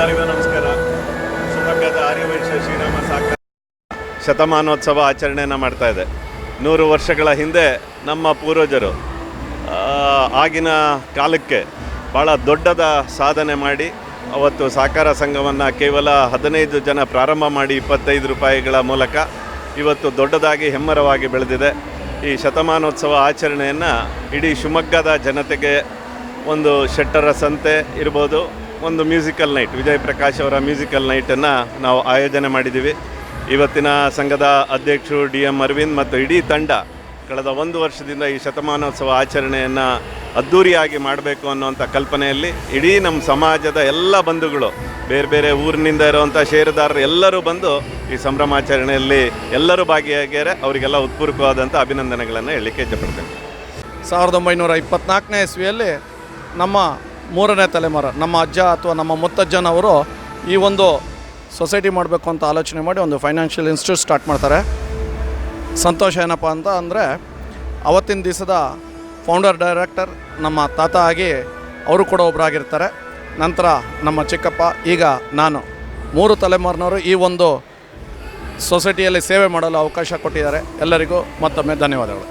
ಎಲ್ಲರಿಗೂ ನಮಸ್ಕಾರ. ಸುಪ್ರಖ್ಯಾತ ಆರ್ಯವೈಶ್ಯ ಶ್ರೀರಾಮ ಸಾಕ ಶತಮಾನೋತ್ಸವ ಆಚರಣೆಯನ್ನು ಮಾಡ್ತಾ ಇದೆ. ನೂರು ವರ್ಷಗಳ ಹಿಂದೆ ನಮ್ಮ ಪೂರ್ವಜರು ಆಗಿನ ಕಾಲಕ್ಕೆ ಭಾಳ ದೊಡ್ಡದ ಸಾಧನೆ ಮಾಡಿ, ಅವತ್ತು ಸಹಕಾರ ಸಂಘವನ್ನು ಕೇವಲ ಹದಿನೈದು ಜನ ಪ್ರಾರಂಭ ಮಾಡಿ ಇಪ್ಪತ್ತೈದು ರೂಪಾಯಿಗಳ ಮೂಲಕ ಇವತ್ತು ದೊಡ್ಡದಾಗಿ ಹೆಮ್ಮರವಾಗಿ ಬೆಳೆದಿದೆ. ಈ ಶತಮಾನೋತ್ಸವ ಆಚರಣೆಯನ್ನು ಇಡೀ ಶಿವಮೊಗ್ಗದ ಜನತೆಗೆ ಒಂದು ಶೆಟ್ಟರ ಸಂತೆ ಇರ್ಬೋದು ಒಂದು ಮ್ಯೂಸಿಕಲ್ ನೈಟ್. ವಿಜಯ್ ಪ್ರಕಾಶ್ ಅವರ ಮ್ಯೂಸಿಕಲ್ ನೈಟನ್ನು ನಾವು ಆಯೋಜನೆ ಮಾಡಿದ್ದೀವಿ. ಇವತ್ತಿನ ಸಂಘದ ಅಧ್ಯಕ್ಷರು ಡಿ ಎಂ ಅರವಿಂದ್ ಮತ್ತು ಇಡೀ ತಂಡ ಕಳೆದ ಒಂದು ವರ್ಷದಿಂದ ಈ ಶತಮಾನೋತ್ಸವ ಆಚರಣೆಯನ್ನು ಅದ್ಧೂರಿಯಾಗಿ ಮಾಡಬೇಕು ಅನ್ನುವಂಥ ಕಲ್ಪನೆಯಲ್ಲಿ ಇಡೀ ನಮ್ಮ ಸಮಾಜದ ಎಲ್ಲ ಬಂಧುಗಳು, ಬೇರೆ ಬೇರೆ ಊರಿನಿಂದ ಇರುವಂಥ ಷೇರುದಾರರು ಎಲ್ಲರೂ ಬಂದು ಈ ಸಂಭ್ರಮಾಚರಣೆಯಲ್ಲಿ ಎಲ್ಲರೂ ಭಾಗಿಯಾಗ್ಯಾರೆ. ಅವರಿಗೆಲ್ಲ ಉತ್ಪೂರ್ವಕವಾದಂಥ ಅಭಿನಂದನೆಗಳನ್ನು ಹೇಳಲಿಕ್ಕೆ ಇಷ್ಟಪಡ್ತೇನೆ ಸಾವಿರದ ಒಂಬೈನೂರ ಇಪ್ಪತ್ನಾಲ್ಕನೇ ಇಸ್ವಿಯಲ್ಲಿ ನಮ್ಮ ಮೂರನೇ ತಲೆಮಾರು, ನಮ್ಮ ಅಜ್ಜ ಅಥವಾ ನಮ್ಮ ಮುತ್ತಜ್ಜನವರು ಈ ಒಂದು ಸೊಸೈಟಿ ಮಾಡಬೇಕು ಅಂತ ಆಲೋಚನೆ ಮಾಡಿ ಒಂದು ಫೈನಾನ್ಷಿಯಲ್ ಇನ್ಸ್ಟಿಟ್ಯೂಟ್ ಸ್ಟಾರ್ಟ್ ಮಾಡ್ತಾರೆ. ಸಂತೋಷ ಏನಪ್ಪ ಅಂತ ಅಂದರೆ, ಅವತ್ತಿನ ದಿವಸದ ಫೌಂಡರ್ ಡೈರೆಕ್ಟರ್ ನಮ್ಮ ತಾತ ಆಗಿ ಅವರು ಕೂಡ ಒಬ್ಬರಾಗಿರ್ತಾರೆ ನಂತರ ನಮ್ಮ ಚಿಕ್ಕಪ್ಪ, ಈಗ ನಾನು. ಮೂರು ತಲೆಮಾರಿನವರು ಈ ಒಂದು ಸೊಸೈಟಿಯಲ್ಲಿ ಸೇವೆ ಮಾಡಲು ಅವಕಾಶ ಕೊಟ್ಟಿದ್ದಾರೆ. ಎಲ್ಲರಿಗೂ ಮತ್ತೊಮ್ಮೆ ಧನ್ಯವಾದಗಳು.